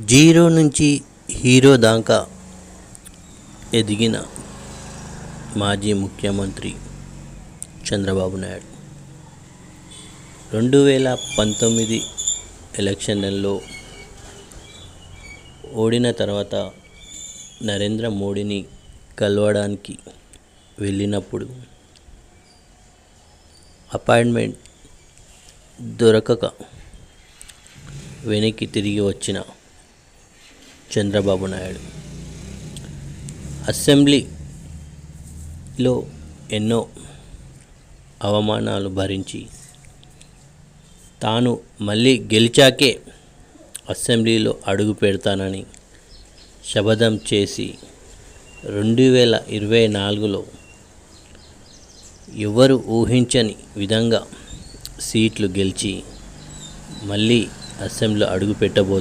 Zero నుంచి hero దాకా ఎదిగిన మాజీ ముఖ్యమంత్రి చంద్రబాబు నాయుడు. రెండు వేల పంతొమ్మిది ఎలక్షన్లలో ఓడిన తర్వాత నరేంద్ర మోడీని కలవడానికి వెళ్ళినప్పుడు అపాయింట్మెంట్ దొరకక వెనక్కి తిరిగి వచ్చిన చంద్రబాబు నాయుడు. అసెంబ్లీలో ఎన్నో అవమానాలు భరించి తాను మళ్ళీ గెలిచాకే అసెంబ్లీలో అడుగు పెడతానని శపథం చేసి రెండు వేల ఇరవై నాలుగులో ఎవరు ఊహించని విధంగా సీట్లు గెలిచి మళ్ళీ అసెంబ్లీలో అడుగు పెట్టబోతున్నారు.